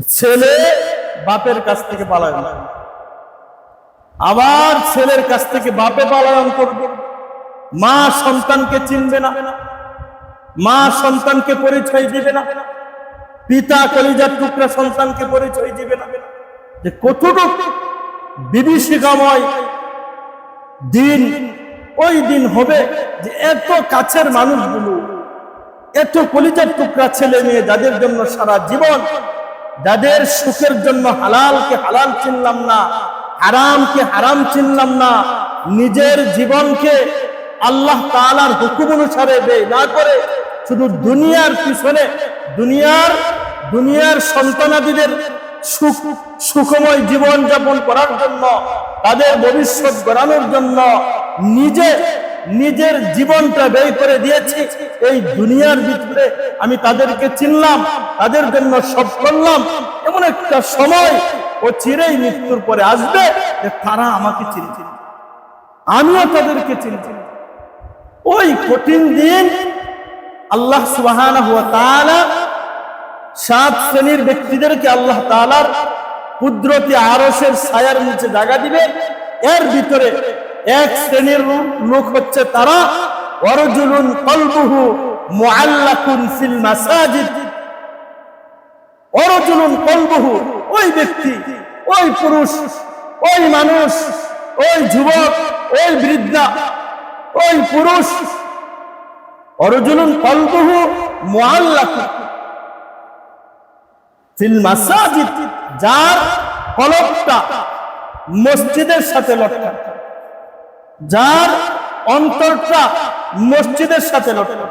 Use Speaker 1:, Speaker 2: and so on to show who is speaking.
Speaker 1: ছেলে বাপের কাছ থেকে পালায়ন। আবার ছেলের কাছ থেকে বাপে পালায়ন করবে। মা সন্তানকে চিনবে না। মা সন্তানকে পরিচয় দিবে না। পিতা কলিজার টুকরা সন্তানকে পরিচয় দিবে না। যে কতটুকু বিভীষিকাময় দিন, ওই দিন হবে যে এত কাছের মানুষগুলো, এত কলিজার টুকরা ছেলে মেয়ে যাদের জন্য সারা জীবন যাদের সুখের জন্য হালালকে হালাল চিনলাম না, হারামকে হারাম চিনলাম না, নিজের জীবনকে আল্লাহ তাআলার হুকুম অনুসারে ব্যয় না করে শুধু দুনিয়ার পিছনে, দুনিয়ার দুনিয়ার সন্তানাদিদের সুখ, সুখময় জীবন যাপন করার জন্য, তাদের ভবিষ্যৎ গড়ানোর জন্য নিজে নিজের জীবনটা ব্যয় করে দিয়েছি। এই দুনিয়ার ভিতরে আমি তাদেরকে চিনলাম, তাদের জন্য সব করলাম। এমন একটা সময় ও চিরেই মৃত্যুর পরে আসবে যে তারা আমাকে চিনছে আমিও তাদেরকে চিনছি ওই কঠিন দিন আল্লাহ তাআলা সাত শ্রেণির ব্যক্তিদেরকে আল্লাহ তাআলার কুদরতি আরসের ছায়ার নিচে জায়গা দিবে। এর ভিতরে এক শ্রেণির লোক- হচ্ছে তারা অরজুলুন কলবুহু মুআল্লাকুন ফিল মাসাজিদ। অরজুলুন কলবহু ওই ব্যক্তি, ওই পুরুষ, ওই মানুষ, ওই যুবক, ওই বৃদ্ধা, ওই পুরুষ। অরজুলুন কলবহু মুআল্লাকুন ফিল মাসাজিদ, যার কলবটা মসজিদের সাথে লটকা যার অন্তরটা মসজিদের সাথে লটকা